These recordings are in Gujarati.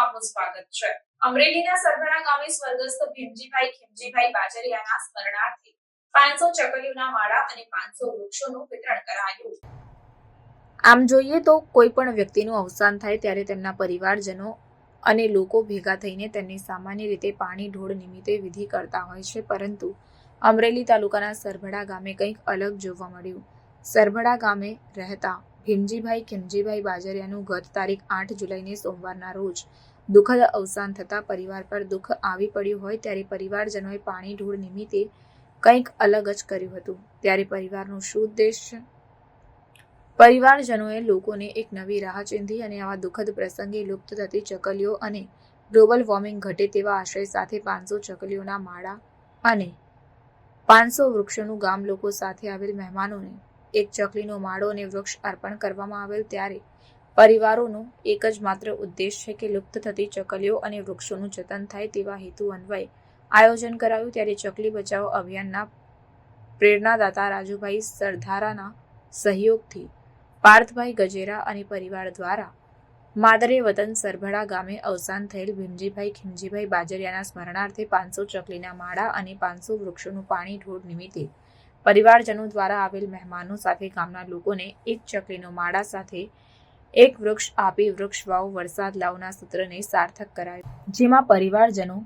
આપનું સ્વાગત છે. અમરેલીના સરભણા ગામે સ્વર્ગસ્થ ભીમજીભાઈ ખીમજીભાઈ બાજરિયાના સ્મરણાર્થે પાંચસો ચકલીઓના માળા અને પાંચસો વૃક્ષોનું વિતરણ કરાયું. આમ જોઈએ તો કોઈ પણ વ્યક્તિનું અવસાન થાય ત્યારે તેમના પરિવારજનો અને લોકો ભેગા થઈને તેમની સામાન્ય રીતે પાણી, ઢોળ નિમિત્તે વિધિ કરતા હોય છે, પરંતુ અમરેલી તાલુકાના સરભડા ગામે કંઈક અલગ જોવા મળ્યું. સરભડા ગામે રહેતા ભીમજીભાઈ ખીમજીભાઈ બાજરિયાનું ગત તારીખ આઠ જુલાઈને સોમવારના રોજ દુઃખદ અવસાન થતાં પરિવાર પર દુઃખ આવી પડ્યું હોય ત્યારે પરિવારજનોએ પાણી ઢોળ નિમિત્તે કંઈક અલગ જ કર્યું હતું. ત્યારે પરિવારનું શું ઉદ્દેશ પરિવારજનોએ લોકોને એક નવી રાહ ચીંધી અને આવા દુઃખદ પ્રસંગે લુપ્ત થતી ચકલીઓ અને ગ્લોબલ વોર્મિંગ ઘટે તેવા આશય સાથે પાંચસો ચકલીઓના માળા અને પાંચસો વૃક્ષોનું ગામ લોકો સાથે આવેલ મહેમાનોને એક ચકલીનો માળો અને વૃક્ષ અર્પણ કરવામાં આવેલ ત્યારે પરિવારોનો એક જ માત્ર ઉદ્દેશ છે કે લુપ્ત થતી ચકલીઓ અને વૃક્ષોનું જતન થાય તેવા હેતુ અન્વયે આયોજન કરાયું ત્યારે ચકલી બચાવો અભિયાનના પ્રેરણાદાતા રાજુભાઈ સરધારાના સહયોગથી પાર્થભાઈ ગજેરા અને પરિવાર દ્વારા માદરે વતન સરભડા ગામે અવસાન થયેલ ભીમજીભાઈ ખીમજીભાઈ બાજરિયાના સ્મરણાર્થે પાંચસો ચકલીના માળા અને પાંચસો વૃક્ષોનું પાણી ઢોળ નિમિત્તે પરિવારજનો દ્વારા આવેલ મહેમાનો સાથે ગામના લોકોને એક ચકલીનો માળા સાથે એક વૃક્ષ આપી વૃક્ષ વાવ વરસાદ લાવના સૂત્રને સાર્થક કરાયું. જેમાં પરિવારજનો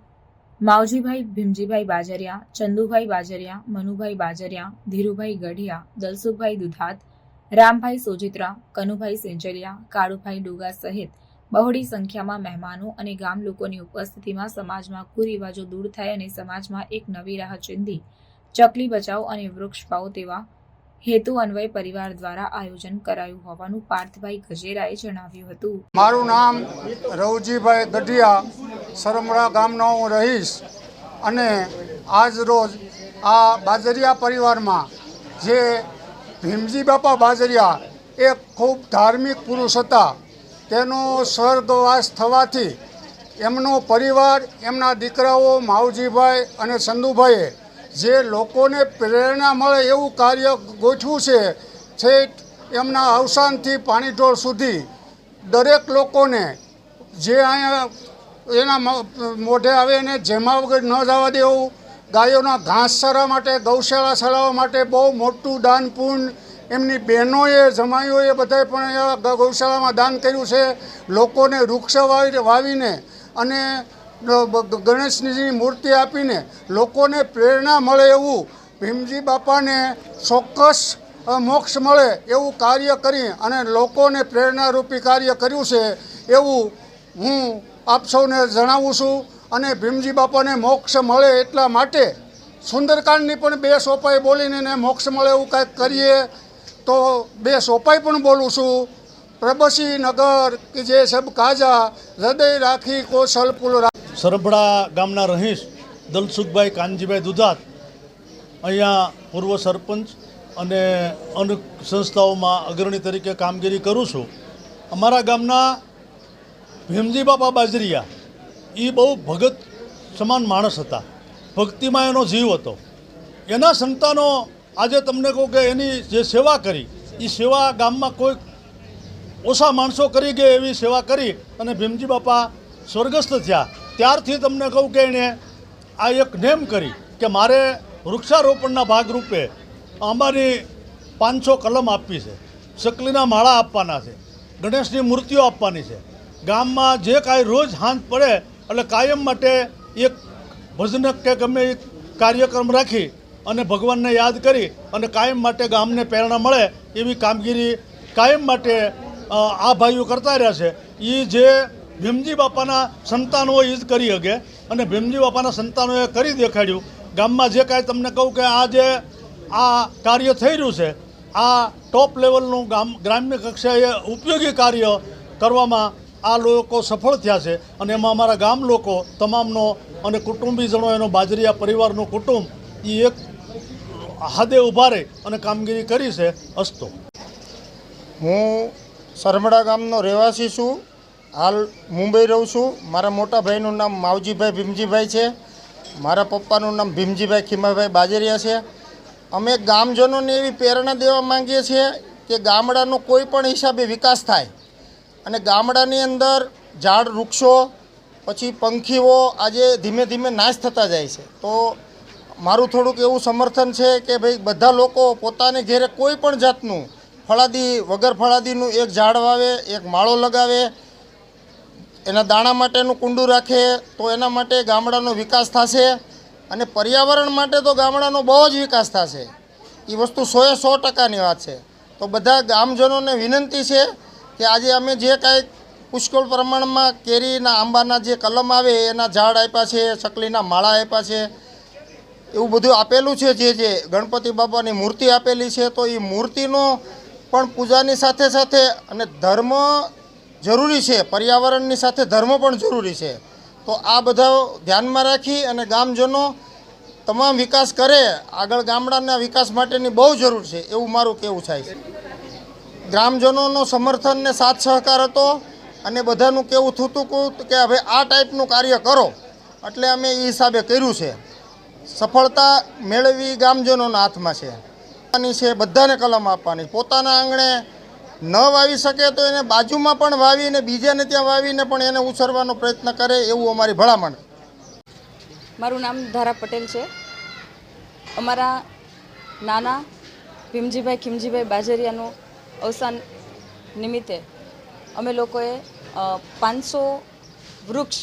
માવજીભાઈ ભીમજીભાઈ બાજરિયા, ચંદુભાઈ બાજરિયા, મનુભાઈ બાજરિયા, ધીરુભાઈ ગઢિયા, દલસુખભાઈ દુધાત, રામભાઈ સોજિત્રા, કનુભાઈ સેંજલિયા, કાળુભાઈ ડુગા સહિત બહોળી સંખ્યામાં મહેમાનો અને ગામ લોકોની ઉપસ્થિતિમાં સમાજમાં કુરિવાજો દૂર થાય અને સમાજમાં એક નવી રાહ ચીંધી. ચકલી બચાવ અને વૃક્ષ પાઓ તેવા હેતુ અન્વય પરિવાર દ્વારા આયોજન કરાયું હોવાનું પાર્થભાઈ ગજેરાએ જણાવ્યું હતું. મારું નામ રવજીભાઈ ગઢિયા સરમડા ગામનો હું રહીશ અને આજ રોજ આ બાજરિયા પરિવારમાં જે ભીમજી બાપા બાજરિયા એ ખૂબ ધાર્મિક પુરુષ હતા, તેનો સ્વર્ગવાસ થવાથી એમનો પરિવાર, એમના દીકરાઓ માવજીભાઈ અને ચંદુભાઈએ જે લોકોને પ્રેરણા મળે એવું કાર્ય ગોઠવું છે, છેક એમના અવસાનથી પાણીઢોળ સુધી દરેક લોકોને જે અહીંયા એના મોઢે આવે એને જેમા વગર ન જવા દેવું. ગાયોના ઘાસચારા માટે, ગૌશાળા ચલાવવા માટે બહુ મોટું દાન એમની બહેનોએ જમાઈઓએ બધાએ પણ ગૌશાળામાં દાન કર્યું છે. લોકોને વૃક્ષ વાવી, વાવીને અને ગણેશજીની મૂર્તિ આપીને લોકોને પ્રેરણા મળે એવું ભીમજી બાપાને ચોક્કસ મોક્ષ મળે એવું કાર્ય કરી અને લોકોને પ્રેરણારૂપી કાર્ય કર્યું છે એવું હું આપ સૌને જણાવું છું અને ભીમજી બાપાને મોક્ષ મળે એટલા માટે સુંદરકાંડની પણ બે સોપાઈ બોલીને મોક્ષ મળે એવું કાંઈક કરીએ તો બે સોપાઈ પણ બોલું છું. પ્રબસી નગર કે જે સબ કાજા, હૃદય રાખી કોશલ પુલ સરભડા ગામના રહીશ દલસુખભાઈ કાનજીભાઈ દુધાત, અહીંયા પૂર્વ સરપંચ અને અન્ય સંસ્થાઓમાં અગ્રણી તરીકે કામગીરી કરું છું. અમારા ગામના ભીમજી બાપા બાજરીયા એ બહુ ભગત સમાન માણસ હતા. ભક્તિમાં એનો જીવ હતો. એના સંતાનો આજે તમને કહું કે એની જે સેવા કરી એ સેવા ગામમાં કોઈ ઓછા માણસો કરી ગયા એવી સેવા કરી અને ભીમજી બાપા સ્વર્ગસ્થ થયા. ત્યારથી તમને કહું કે એણે આ એક નેમ કરી કે મારે વૃક્ષારોપણના ભાગરૂપે આંબાની પાંચસો કલમ આપવી છે. ચકલીના માળા આપવાના છે. ગણેશની મૂર્તિઓ આપવાની છે. ગામમાં જે કાંઈ રોજ હાંજ પડે એટલે કાયમ માટે એક ભજનક કે ગમે એક કાર્યક્રમ રાખી અને ભગવાનને યાદ કરી અને કાયમ માટે ગામને પ્રેરણા મળે એવી કામગીરી કાયમ માટે આ ભાઈઓ કરતા રહ્યા છે. એ જે ભીમજી બાપાના સંતાનોએ જ કરી શકે અને ભીમજી બાપાના સંતાનોએ કરી દેખાડ્યું. ગામમાં જે કાંઈ તમને કહું કે આ જે આ કાર્ય થઈ રહ્યું છે, આ ટોપ લેવલનું ગામ, ગ્રામ્ય કક્ષાએ ઉપયોગી કાર્ય કરવામાં આ લોકો સફળ થયા છે. અને એમાં અમારા ગામ લોકો, તમામનો અને કુટુંબીજનો, એનો બાજરીયા પરિવારનું કુટુંબ એ એક હાદે ઊભા રહી અને કામગીરી કરી છે અસ્તો. હું સરમડા ગામનો રહેવાસી છું. હાલ મુંબઈ રહું છું. મારા મોટા ભાઈનું નામ માવજીભાઈ ભીમજીભાઈ છે. મારા પપ્પાનું નામ ભીમજીભાઈ ખીમાભાઈ બાજરિયા છે. અમે ગામજનોને એવી પ્રેરણા દેવા માંગીએ છીએ કે ગામડાનો કોઈ પણ હિસાબે વિકાસ થાય અને ગામડાની અંદર ઝાડ, વૃક્ષો, પછી પંખીઓ આજે ધીમે ધીમે નાશ થતા જાય છે. તો મારું થોડુંક એવું સમર્થન છે કે ભાઈ બધા લોકો પોતાને ઘેરે કોઈ પણ જાતનું ફળાદી, વગર ફળાદીનું એક ઝાડ વાવે, એક માળો લગાવે એના દાણા માટેનું કુંડું રાખે તો એના માટે ગામડાનો વિકાસ થશે અને પર્યાવરણ માટે તો ગામડાનો બહુ જ વિકાસ થશે. એ વસ્તુ સોએ સો ટકાની વાત છે. તો બધા ગામજનોને વિનંતી છે કે આજે અમે જે કાંઈ પુષ્કળ પ્રમાણમાં કેરીના આંબાના જે કલમ આવે એના ઝાડ આપ્યા છે, ચકલીના માળા આપ્યા છે, એવું બધું આપેલું છે જે જે ગણપતિ બાપાની મૂર્તિ આપેલી છે, તો એ મૂર્તિનો પણ પૂજાની સાથે સાથે અને ધર્મ જરૂરી છે, પર્યાવરણની સાથે ધર્મ પણ જરૂરી છે. તો આ બધા ધ્યાનમાં રાખી અને ગામજનો તમામ વિકાસ કરે, આગળ ગામડાના વિકાસ માટેની બહુ જરૂર છે, એવું મારું કહેવું થાય છે. ગ્રામજનોનો સમર્થન ને સાથ સહકાર હતો અને બધાનું કેવું થતું કે હવે આ ટાઈપનું કાર્ય કરો. એટલે અમે એ હિસાબે કર્યું છે. સફળતા મેળવી ગામજનોના હાથમાં છે. છે, બધાને કલમ આપવાની. પોતાના આંગણે ન વાવી શકે તો એને બાજુમાં પણ વાવીને, બીજાને ત્યાં વાવીને પણ એને ઉછરવાનો પ્રયત્ન કરે એવું અમારી ભલામણ. મારું નામ ધારા પટેલ છે. અમારા નાના ભીમજીભાઈ ખીમજીભાઈ બાજરિયાનું અવસાન નિમિત્તે અમે લોકોએ પાંચસો વૃક્ષ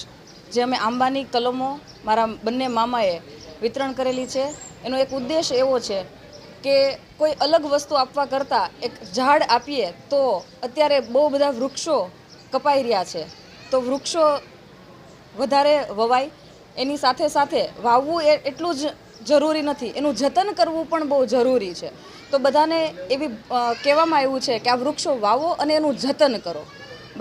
જે અમે આંબાની કલમો મારા બંને મામાએ વિતરણ કરેલી છે. એનો એક ઉદ્દેશ એવો છે કે કોઈ અલગ વસ્તુ આપવા કરતાં એક ઝાડ આપીએ તો અત્યારે બહુ બધા વૃક્ષો કપાઈ રહ્યા છે. તો વૃક્ષો વધારે વવાય, એની સાથે સાથે વાવવું એ એટલું જ જરૂરી નથી. એનું જતન કરવું પણ બહુ જરૂરી છે. તો બધાને એવી કહેવામાં આવ્યું છે કે આ વૃક્ષો વાવો અને એનું જતન કરો.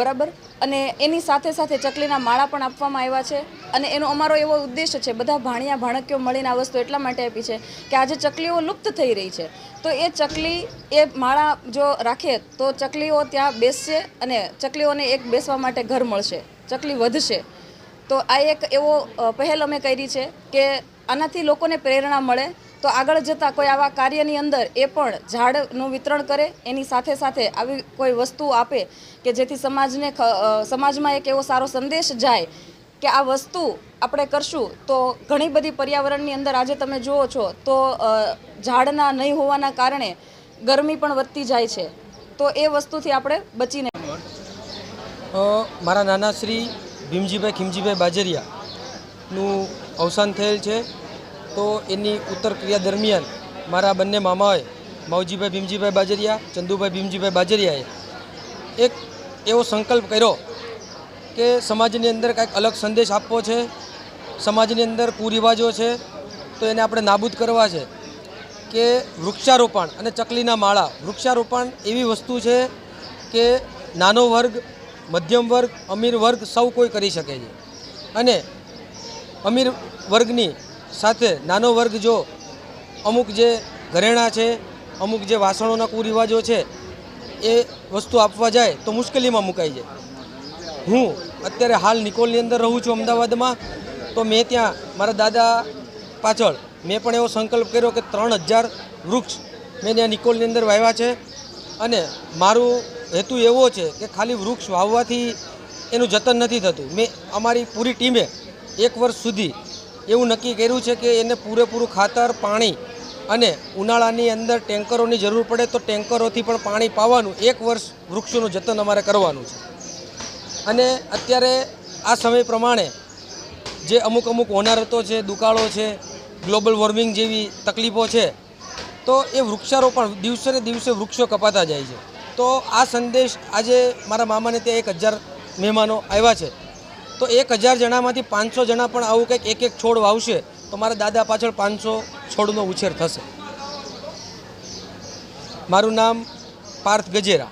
બરાબર? અને એની સાથે સાથે ચકલીના માળા પણ આપવામાં આવ્યા છે. અને એનો અમારો એવો ઉદ્દેશ છે, બધા ભાણિયા ભાણકીઓ મળીને આ વસ્તુ એટલા માટે આપી છે કે આજે ચકલીઓ લુપ્ત થઈ રહી છે. તો એ ચકલી, એ માળા જો રાખે તો ચકલીઓ ત્યાં બેસશે અને ચકલીઓને એક બેસવા માટે ઘર મળશે, ચકલી વધશે. તો આ એક એવો પહેલ અમે કરી છે કે આનાથી લોકોને પ્રેરણા મળે તો આગળ જતાં કોઈ આવા કાર્યની અંદર એ પણ ઝાડનું વિતરણ કરે, એની સાથે સાથે આવી કોઈ વસ્તુ આપે કે જેથી સમાજને સમાજમાં એક એવો સારો સંદેશ જાય કે આ વસ્તુ આપણે કરશું, તો ઘણી બધી પર્યાવરણની અંદર આજે તમે જુઓ છો, તો ઝાડના નહીં હોવાના કારણે ગરમી પણ વધતી જાય છે. તો એ વસ્તુથી આપણે બચીને મારા નાના શ્રી ભીમજીભાઈ ખીમજીભાઈ બાજરિયાનું અવસાન થયેલ છે. તો એની ઉત્તર ક્રિયા દરમિયાન મારા બંને મામાઓએ, માવજીભાઈ ભીમજીભાઈ બાજરિયા, ચંદુભાઈ ભીમજીભાઈ બાજરિયાએ એક એવો સંકલ્પ કર્યો કે સમાજની અંદર કાંઈક અલગ સંદેશ આપવો છે, સમાજની અંદર કુરિવાજો છે, તો એને આપણે નાબૂદ કરવા છે કે વૃક્ષારોપણ અને ચકલીના માળા. વૃક્ષારોપણ એવી વસ્તુ છે કે નાનો વર્ગ, મધ્યમ વર્ગ, અમીર વર્ગ સૌ કોઈ કરી શકે છે. અને અમીર વર્ગની સાથે નાનો વર્ગ જો અમુક જે ઘરેણાં છે, અમુક જે વાસણોના કુરિવાજો છે, એ વસ્તુ આપવા જાય તો મુશ્કેલીમાં મુકાઈ જાય. હું અત્યારે હાલ નિકોલની અંદર રહું છું અમદાવાદમાં, તો મેં ત્યાં મારા દાદા પાછળ મેં પણ એવો સંકલ્પ કર્યો કે ત્રણ હજાર વૃક્ષ મેં ત્યાં નિકોલની અંદર વાવ્યા છે. અને મારું હેતુ એવો છે કે ખાલી વૃક્ષ વાવવાથી એનું જતન નથી થતું. મેં અમારી પૂરી ટીમે એક વર્ષ સુધી એવું નક્કી કર્યું છે કે એને પૂરેપૂરું ખાતર, પાણી અને ઉનાળાની અંદર ટેન્કરોની જરૂર પડે તો ટેન્કરોથી પણ પાણી પાવાનું, એક વર્ષ વૃક્ષોનું જતન અમારે કરવાનું છે. અને અત્યારે આ સમય પ્રમાણે જે અમુક અમુક હોનારતો છે, દુકાળો છે, ગ્લોબલ વોર્મિંગ જેવી તકલીફો છે, તો એ વૃક્ષારોપણ દિવસે ને દિવસે વૃક્ષો કપાતા જાય છે. તો આ સંદેશ આજે મારા મામાને ત્યાં એક હજાર મહેમાનો આવ્યા છે. તો એક હજાર જણામાંથી પાંચસો જણા પણ આવું કંઈક એક એક છોડ વાવશે તો મારા દાદા પાછળ પાંચસો છોડનો ઉછેર થશે. મારું નામ પાર્થ ગજેરા.